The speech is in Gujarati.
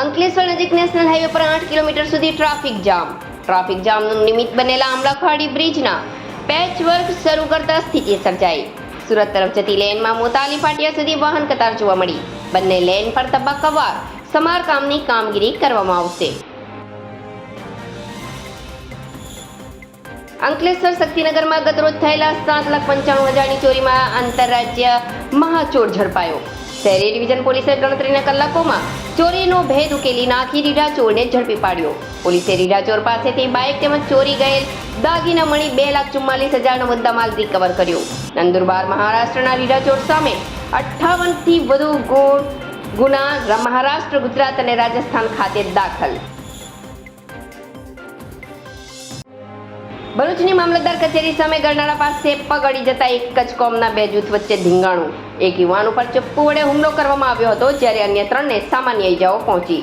અંકલેશ્વર નજીક નેશનલ હાઈવે પર આઠ કિલોમીટર સુધી ટ્રાફિક જામ. ટ્રાફિક જામનું નિમિત્ત બનેલા આમલાખાડી બ્રિજના પેચ વર્ક શરૂ કરતા સ્થિતિ સર્જાઈ. સુરત તરફ જતી લેનમાં મોતાલી ફાટિયા સુધી વાહન કતાર જોવા મળી. બંને લેન પર તબક્કાવાર સમારકામની કામગીરી કરવામાં આવશે. અંકલેશ્વર શક્તિનગરમાં ગતરોજ થયેલા સાત લાખ પંચાણું હજારની ચોરીમાં આંતરરાજ્ય મહાચોર ઝડપાયો. શહેરી ડિવિઝન પોલીસે ગણતરીના કલાકોમાં ચોરીનો ભેદ ઉકેલી નાખી રીઢા ચોરને ઝડપી પાડ્યો. પોલીસે રીઢા ચોર પાસેથી બાઇક તેમજ ચોરી ગયેલ દાગીના મણી બે લાખ ચુમ્માલીસ હજારનો મુદ્દામાલ રિકવર કર્યો. નંદુરબાર મહારાષ્ટ્રના રીઢા ચોર સામે અઠ્ઠાવનથી વધુ ગુણ ગુના મહારાષ્ટ્ર, ગુજરાત અને રાજસ્થાન ખાતે દાખલ. ભરૂચની મામલતદાર કચેરી સામે ગરનાળા પાસે પગડી જતા એક જ કોમના બે જૂથ વચ્ચે ધીંગાણું. એક યુવાન ઉપર ચપ્પુ વડે હુમલો કરવામાં આવ્યો હતો, જ્યારે અન્ય ત્રણને સામાન્ય ઈજાઓ પહોંચી.